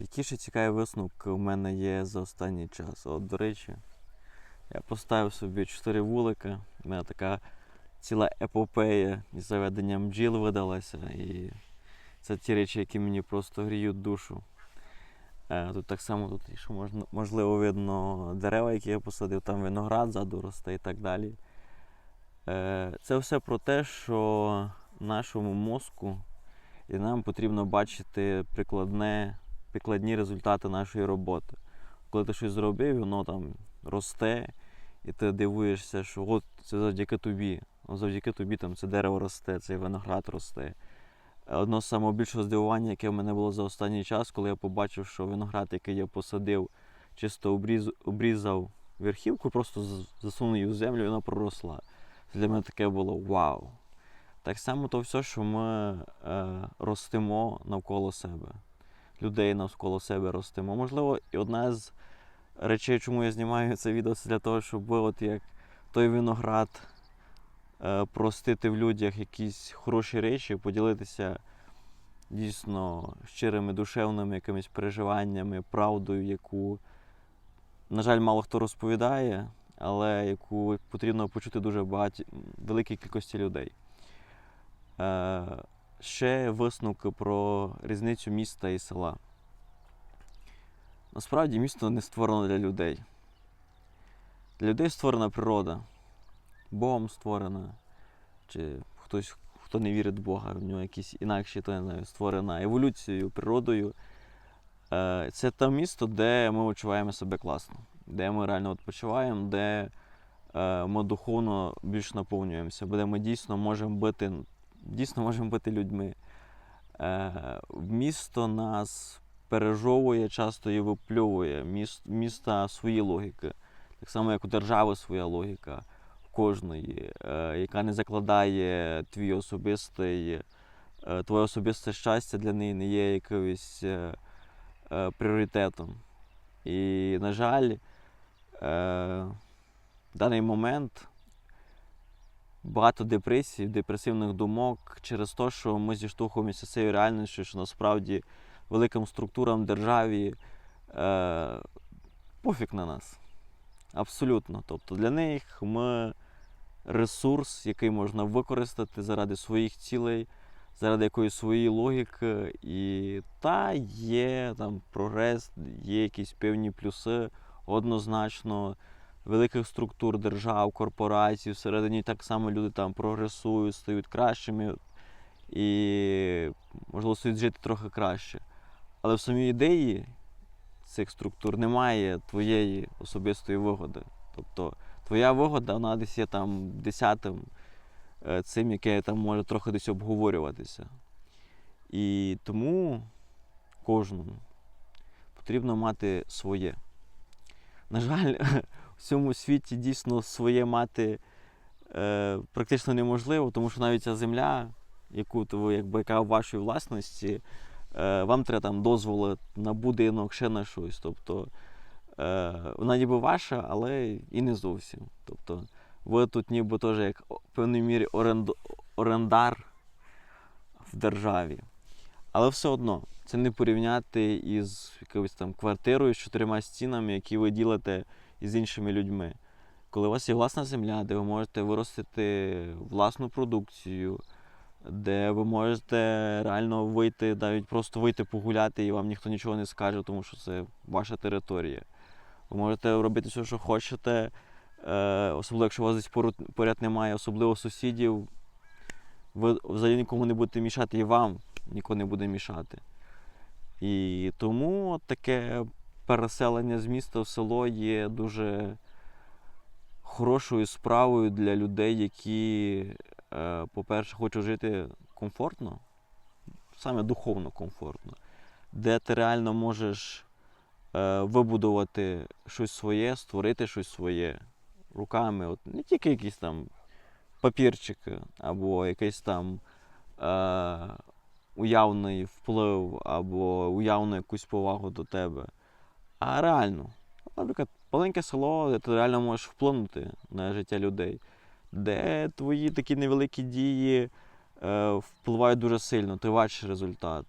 Які ще цікаві висновки у мене є за останній час. От, до речі, я поставив собі 4 вулика. У мене така ціла епопея із заведенням бджіл видалася. І це ті речі, які мені просто гріють душу. Е, Тут так само, тут можна, можливо, видно дерева, які я посадив, там виноград ззаду росте і так далі. Е, Це все про те, що нашому мозку і нам потрібно бачити прикладне, прикладні результати нашої роботи. Коли ти щось зробив, воно там росте, і ти дивуєшся, що от це завдяки тобі. Завдяки тобі там це дерево росте, цей виноград росте. Одно з самого більшого здивування, яке в мене було за останній час, коли я побачив, що виноград, який я посадив, чисто обріз, обрізав верхівку, просто засунув її в землю, і вона проросла. Це для мене таке було вау. Так само то все, що ми е, ростимо навколо себе. Людей навколо себе ростимо. Можливо, і одна з речей, чому я знімаю це відео, це для того, щоб от як той виноград, е, простити в людях якісь хороші речі, поділитися дійсно щирими душевними якимись переживаннями, правдою, яку, на жаль, мало хто розповідає, але яку потрібно почути дуже багаті, великій кількості людей. Е, ще висновки про різницю міста і села. Насправді місто не створено для людей. Для людей створена природа, Богом створена, чи хтось, хто не вірить в Бога, в нього якісь інакші, то я не знаю, створена еволюцією, природою. Е, Це те місто, де ми відчуваємо себе класно, де ми реально відпочиваємо, де е, ми духовно більш наповнюємося, де ми дійсно можемо бути, дійсно можемо бути людьми. Е, Місто нас пережовує, часто і випльовує. Міс- Міста свої логіки. Так само, як у держави своя логіка кожної, е, яка не закладає твій особистий, е, твоє особисте щастя для неї не є якимось пріоритетом. І, на жаль, в даний момент багато депресій, депресивних думок через те, що ми зіштовхуємося з цією реальністю, що насправді великим структурам державі е, пофіг на нас. Абсолютно. Тобто для них ми ресурс, який можна використати заради своїх цілей, заради якоїсь своєї логіки. І та є там прогрес, є якісь певні плюси однозначно великих структур держав, корпорацій, всередині так само люди там прогресують, стають кращими і, можливо, стають жити трохи краще. Але в самій ідеї цих структур немає твоєї особистої вигоди. Тобто твоя вигода, вона десь є там десятим е, цим, яке там може трохи десь обговорюватися. І тому кожному потрібно мати своє. На жаль, в цьому світі дійсно своє мати е, практично неможливо, тому що навіть ця земля, яку ви, якби, яка у вашій власності, е, вам треба там дозволи на будинок, ще на щось. Тобто е, вона ніби ваша, але і не зовсім. Тобто ви тут ніби теж як в певній мірі оренд, орендар в державі. Але все одно це не порівняти із якоюсь там квартирою з чотирма стінами, які ви ділите із іншими людьми. Коли у вас є власна земля, де ви можете виростити власну продукцію, де ви можете реально вийти, навіть просто вийти погуляти, і вам ніхто нічого не скаже, тому що це ваша територія. Ви можете робити все, що хочете, е, особливо якщо у вас десь поряд, немає, особливо сусідів. Ви взагалі нікому не будете мішати і вам ніхто не буде мішати. І тому таке переселення з міста в село є дуже хорошою справою для людей, які, е, по-перше, хочуть жити комфортно, саме духовно комфортно, де ти реально можеш е, вибудувати щось своє, створити щось своє руками. От не тільки якісь там папірчики або якийсь там е, уявний вплив або уявну якусь повагу до тебе, а реально. Наприклад, маленьке село, де ти реально можеш вплинути на життя людей, де твої такі невеликі дії е, впливають дуже сильно, ти бачиш результат.